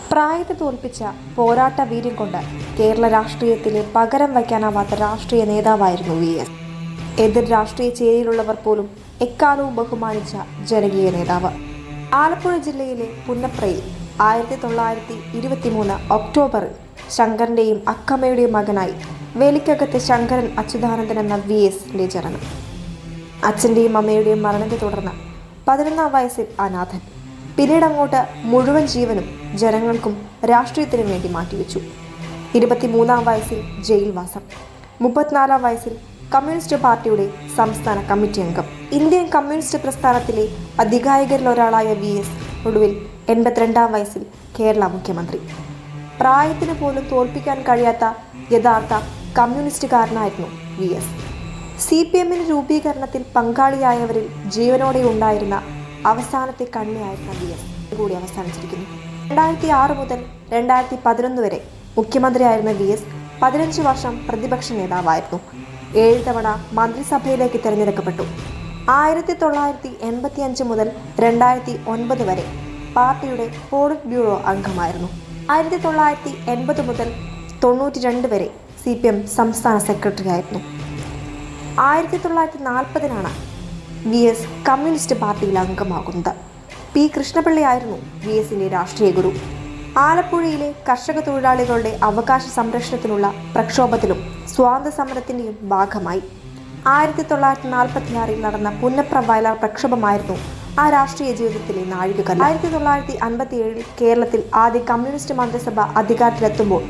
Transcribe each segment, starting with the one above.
പ്രായത്തെ തോൽപ്പിച്ച പോരാട്ട വീര്യം കൊണ്ട് കേരള രാഷ്ട്രീയത്തിലെ പകരം വയ്ക്കാനാവാത്ത രാഷ്ട്രീയ നേതാവായിരുന്നു വി എസ്. എതിർ രാഷ്ട്രീയ ചേരിയിലുള്ളവർ പോലും എക്കാലവും ബഹുമാനിച്ച ജനകീയ നേതാവ്. ആലപ്പുഴ ജില്ലയിലെ പുന്നപ്രയിൽ ആയിരത്തി തൊള്ളായിരത്തി ഇരുപത്തിമൂന്ന് ഒക്ടോബറിൽ ശങ്കരന്റെയും അക്കമ്മയുടെയും മകനായി വേലിക്കകത്ത് ശങ്കരൻ അച്യുതാനന്ദൻ എന്ന വി എസിന്റെ ജനനം. അച്ഛന്റെയും അമ്മയുടെയും മരണത്തെ തുടർന്ന് പതിനൊന്നാം വയസ്സിൽ അനാഥൻ. പിന്നീട് അങ്ങോട്ട് മുഴുവൻ ജീവനും ജനങ്ങൾക്കും രാഷ്ട്രീയത്തിനും വേണ്ടി മാറ്റിവെച്ചു. ഇരുപത്തിമൂന്നാം വയസ്സിൽ ജയിൽവാസം മുപ്പത്തിനാലാം വയസ്സിൽ കമ്മ്യൂണിസ്റ്റ് പാർട്ടിയുടെ സംസ്ഥാന കമ്മിറ്റി അംഗം. ഇന്ത്യൻ കമ്മ്യൂണിസ്റ്റ് പ്രസ്ഥാനത്തിലെ അധികായകരിൽ ഒരാളായ വി എസ് ഒടുവിൽ എൺപത്തിരണ്ടാം വയസ്സിൽ കേരള മുഖ്യമന്ത്രി. പ്രായത്തിന് പോലും തോൽപ്പിക്കാൻ കഴിയാത്ത യഥാർത്ഥ കമ്മ്യൂണിസ്റ്റുകാരനായിരുന്നു വി എസ്. സി പി എമ്മിന് രൂപീകരണത്തിൽ പങ്കാളിയായവരിൽ ജീവനോടെ ഉണ്ടായിരുന്ന അവസാനത്തെ കണ്ണിയായിരുന്ന വി എസ് കൂടി അവസാനിച്ചിരിക്കുന്നു. രണ്ടായിരത്തി ആറ് മുതൽ രണ്ടായിരത്തി പതിനൊന്ന് വരെ മുഖ്യമന്ത്രിയായിരുന്ന വി എസ് പതിനഞ്ച് വർഷം പ്രതിപക്ഷ നേതാവായിരുന്നു. ഏഴ് തവണ മന്ത്രിസഭയിലേക്ക് തിരഞ്ഞെടുക്കപ്പെട്ടു. ആയിരത്തി തൊള്ളായിരത്തി എൺപത്തി അഞ്ച് മുതൽ രണ്ടായിരത്തി ഒൻപത് വരെ പാർട്ടിയുടെ പോളിറ്റ് ബ്യൂറോ അംഗമായിരുന്നു. ആയിരത്തി തൊള്ളായിരത്തി എൺപത് മുതൽ തൊണ്ണൂറ്റി രണ്ട് വരെ സി പി എം സംസ്ഥാന സെക്രട്ടറി ആയിരുന്നു ആയിരത്തി തൊള്ളായിരത്തി നാൽപ്പതിനാണ് വി എസ് കമ്മ്യൂണിസ്റ്റ് പാർട്ടിയിൽ അംഗമാകുന്നത്. പി കൃഷ്ണപിള്ളയായിരുന്നു വി എസിന്റെ രാഷ്ട്രീയ ഗുരു. ആലപ്പുഴയിലെ കർഷക തൊഴിലാളികളുടെ അവകാശ സംരക്ഷണത്തിനുള്ള പ്രക്ഷോഭത്തിലും സ്വാതന്ത്ര്യ സമരത്തിന്റെയും ഭാഗമായി. ആയിരത്തി തൊള്ളായിരത്തി നാൽപ്പത്തിയാറിൽ നടന്ന പുന്നപ്ര വയലാർ പ്രക്ഷോഭമായിരുന്നു ആ രാഷ്ട്രീയ ജീവിതത്തിലെ നാഴികക്കല്ല്. ആയിരത്തി തൊള്ളായിരത്തി അൻപത്തി ഏഴിൽ കേരളത്തിൽ ആദ്യ കമ്മ്യൂണിസ്റ്റ് മന്ത്രിസഭ അധികാരത്തിലെത്തുമ്പോൾ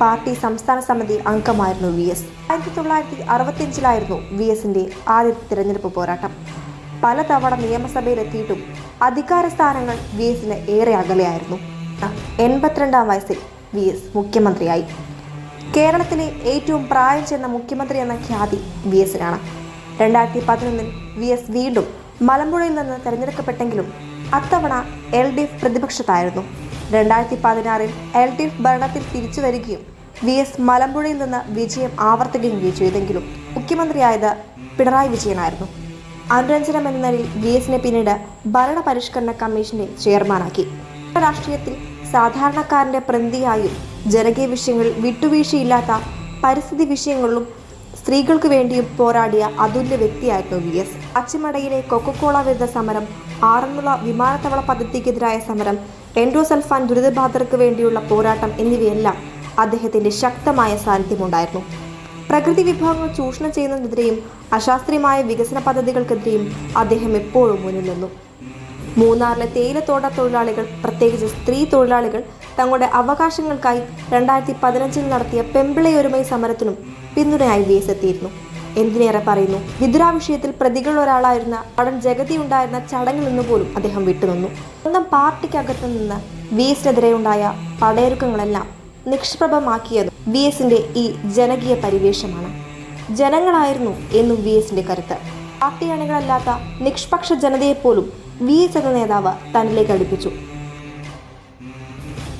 പാർട്ടി സംസ്ഥാന സമിതി അംഗമായിരുന്നു വി എസ്. ആയിരത്തി തൊള്ളായിരത്തി അറുപത്തിയഞ്ചിലായിരുന്നു വി എസിന്റെ ആദ്യത്തെ തിരഞ്ഞെടുപ്പ് പോരാട്ടം. പലതവണ നിയമസഭയിലെത്തിയിട്ടും അധികാര സ്ഥാനങ്ങൾ വി എസിന് ഏറെ അകലെയായിരുന്നു. എൺപത്തിരണ്ടാം വയസ്സിൽ വി എസ് മുഖ്യമന്ത്രിയായി. കേരളത്തിലെ ഏറ്റവും പ്രായം ചെന്ന മുഖ്യമന്ത്രി എന്ന ഖ്യാതി വി എസിനാണ് രണ്ടായിരത്തി പതിനൊന്നിൽ വി എസ് വീണ്ടും മലമ്പുഴയിൽ നിന്ന് തെരഞ്ഞെടുക്കപ്പെട്ടെങ്കിലും അത്തവണ എൽ ഡി എഫ് പ്രതിപക്ഷത്തായിരുന്നു. രണ്ടായിരത്തി പതിനാറിൽ എൽ ഡി എഫ് ഭരണത്തിൽ തിരിച്ചു വരികയും വി എസ് മലമ്പുഴയിൽ നിന്ന് വിജയം ആവർത്തിക്കുകയും ചെയ്തെങ്കിലും മുഖ്യമന്ത്രിയായത് പിണറായി വിജയനായിരുന്നു. അനുരഞ്ജനം എന്ന നിലയിൽ വി എസിനെ പിന്നീട് ഭരണപരിഷ്കരണ കമ്മീഷന്റെ ചെയർമാനാക്കി. രാഷ്ട്രീയത്തിൽ സാധാരണക്കാരന്റെ പ്രതിയായും ജനകീയ വിഷയങ്ങളിൽ വിട്ടുവീഴ്ചയില്ലാത്ത പരിസ്ഥിതി വിഷയങ്ങളിലും സ്ത്രീകൾക്ക് വേണ്ടിയും പോരാടിയ അതുല്യ വ്യക്തിയായിരുന്നു വി എസ്. അച്ചിമടയിലെ കൊക്കക്കോള വിരുദ്ധ സമരം ആറന്മുള വിമാനത്താവള പദ്ധതിക്കെതിരായ സമരം എൻഡോസൽഫാൻ ദുരിതബാധിതർക്ക് വേണ്ടിയുള്ള പോരാട്ടം എന്നിവയെല്ലാം അദ്ദേഹത്തിന്റെ ശക്തമായ സാന്നിധ്യമുണ്ടായിരുന്നു. പ്രകൃതി വിഭവങ്ങൾ ചൂഷണം ചെയ്യുന്നതിനെതിരെയും അശാസ്ത്രീയമായ വികസന പദ്ധതികൾക്കെതിരെയും അദ്ദേഹം എപ്പോഴും മുന്നിൽ നിന്നു. മൂന്നാറിലെ തേയിലത്തോട്ട തൊഴിലാളികൾ പ്രത്യേകിച്ച് സ്ത്രീ തൊഴിലാളികൾ തങ്ങളുടെ അവകാശങ്ങൾക്കായി രണ്ടായിരത്തി പതിനഞ്ചിൽ നടത്തിയ പെമ്പിളയൊരുമൈ സമരത്തിനും പിന്തുണയായി വി എസ് എത്തിയിരുന്നു എന്തിനേറെ പറയുന്നു? വിതുരാ വിഷയത്തിൽ പ്രതികൾ ഒരാളായിരുന്ന നടൻ ജഗതി ഉണ്ടായിരുന്ന ചടങ്ങിൽ നിന്ന് പോലും അദ്ദേഹം വിട്ടുനിന്നു. സ്വന്തം പാർട്ടിക്കകത്തു നിന്ന് വി എസിനെതിരെ ഉണ്ടായ പടയൊരുക്കങ്ങളെല്ലാം നിഷ്പ്രഭമാക്കിയത് വി എസിന്റെ ഈ ജനകീയ പരിവേഷമാണ്. ജനങ്ങളായിരുന്നു എന്നും വി എസിന്റെ കരുത്ത്. പാർട്ടി അണികളല്ലാത്ത നിഷ്പക്ഷ ജനതയെപ്പോലും വി എസ് എന്ന നേതാവ് തന്നിലേക്ക് അടുപ്പിച്ചു.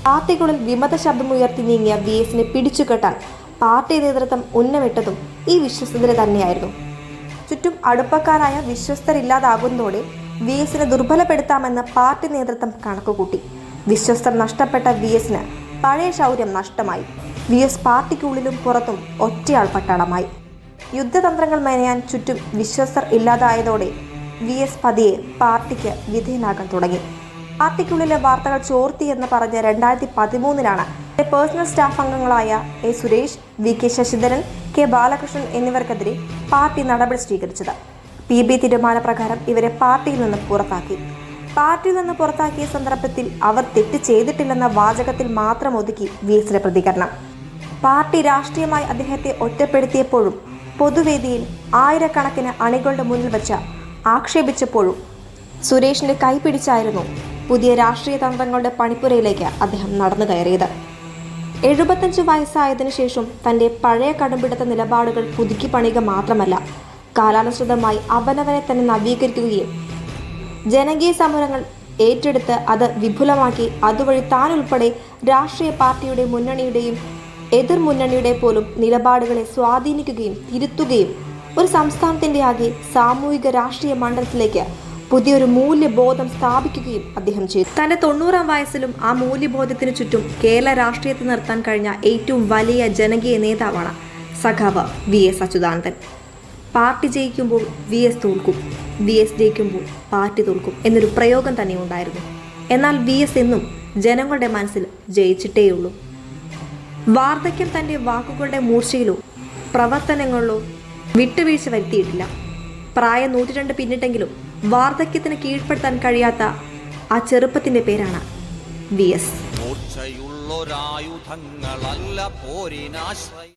പാർട്ടികളിൽ വിമത ശബ്ദമുയർത്തി നീങ്ങിയ വി എസിനെ പിടിച്ചുകെട്ടാൻ പാർട്ടി നേതൃത്വം ഉന്നമിട്ടതും ഈ വിശ്വസ്തരെ തന്നെയായിരുന്നു. ചുറ്റും അടുപ്പക്കാരായ വിശ്വസ്തരില്ലാതാകുന്നതോടെ വി എസിനെ ദുർബലപ്പെടുത്താമെന്ന് പാർട്ടി നേതൃത്വം കണക്കുകൂട്ടി. വിശ്വസ്തർ നഷ്ടപ്പെട്ട വി എസിന് പഴയ ശൗര്യം നഷ്ടമായി. വി എസ് പാർട്ടിക്കുള്ളിലും പുറത്തും ഒറ്റയാൾ പട്ടാളമായി. യുദ്ധതന്ത്രങ്ങൾ മെനയാൻ ചുറ്റും വിശ്വസ്തർ ഇല്ലാതായതോടെ വി എസ് പതിയെ പാർട്ടിക്ക് വിധേയനാകാൻ തുടങ്ങി. പാർട്ടിക്കുള്ളിലെ വാർത്തകൾ ചോർത്തി എന്ന് പറഞ്ഞ രണ്ടായിരത്തി പതിമൂന്നിലാണ് പേഴ്സണൽ സ്റ്റാഫ് അംഗങ്ങളായ A Suresh V K Sasidharan K Balakrishnan എന്നിവർക്കെതിരെ party നടപടി സ്വീകരിച്ചത്. പി ബി തീരുമാനപ്രകാരം ഇവരെ പാർട്ടിയിൽ നിന്ന് പുറത്താക്കി. പാർട്ടിയിൽ നിന്ന് പുറത്താക്കിയ സന്ദർഭത്തിൽ അവർ തെറ്റ് ചെയ്തിട്ടില്ലെന്ന വാചകത്തിൽ മാത്രം ഒതുക്കി വി എസിന്റെ പ്രതികരണം. പാർട്ടി രാഷ്ട്രീയമായി അദ്ദേഹത്തെ ഒറ്റപ്പെടുത്തിയപ്പോഴും പൊതുവേദിയിൽ ആയിരക്കണക്കിന് അണികളുടെ മുന്നിൽ വെച്ച് ആക്ഷേപിച്ചപ്പോഴും സുരേഷിന്റെ കൈപിടിച്ചായിരുന്നു പുതിയ രാഷ്ട്രീയ തന്ത്രങ്ങളുടെ പണിപ്പുരയിലേക്ക് അദ്ദേഹം നടന്നു കയറിയത്. എഴുപത്തഞ്ച് വയസ്സായതിനു ശേഷം തന്റെ പഴയ കടുംപിടുത്ത നിലപാടുകൾ പുതുക്കി പണിയുക മാത്രമല്ല കാലാനുസൃതമായി അവനവനെ തന്നെ നവീകരിക്കുകയും ജനകീയ സമരങ്ങൾ ഏറ്റെടുത്ത് അത് വിപുലമാക്കി അതുവഴി താൻ ഉൾപ്പെടെ രാഷ്ട്രീയ പാർട്ടിയുടെ മുന്നണിയുടെയും എതിർ മുന്നണിയുടെ പോലും നിലപാടുകളെ സ്വാധീനിക്കുകയും തിരുത്തുകയും ഒരു സംസ്ഥാനത്തിന്റെ ആകെ സാമൂഹിക രാഷ്ട്രീയ മണ്ഡലത്തിലേക്ക് പുതിയൊരു മൂല്യബോധം സ്ഥാപിക്കുകയും അദ്ദേഹം ചെയ്തു. തന്റെ തൊണ്ണൂറാം വയസ്സിലും ആ മൂല്യബോധത്തിന് ചുറ്റും കേരള രാഷ്ട്രീയത്തെ നിർത്താൻ കഴിഞ്ഞ ഏറ്റവും വലിയ ജനകീയ നേതാവാണ് സഖാവ് വി എസ് അച്യുതാനന്ദൻ. പാർട്ടി ജയിക്കുമ്പോൾ വി എസ് തോൽക്കും വി എസ് ജയിക്കുമ്പോൾ പാർട്ടി തോൽക്കും എന്നൊരു പ്രയോഗം തന്നെ ഉണ്ടായിരുന്നു. എന്നാൽ വി എസ് എന്നും ജനങ്ങളുടെ മനസ്സിൽ ജയിച്ചിട്ടേയുള്ളൂ. വാർദ്ധക്യം തന്റെ വാക്കുകളുടെ മൂർച്ചയിലോ പ്രവർത്തനങ്ങളിലോ വിട്ടുവീഴ്ച വരുത്തിയിട്ടില്ല. പ്രായം നൂറ്റിരണ്ട് പിന്നിട്ടെങ്കിലും വാർദ്ധക്യത്തിന് കീഴ്പ്പെടുത്താൻ കഴിയാത്ത ആ ചെറുപ്പത്തിന്റെ പേരാണ് വി എസ്. മൂർച്ചയുള്ളൊരായുധങ്ങളല്ല പോരിനാശ്രയം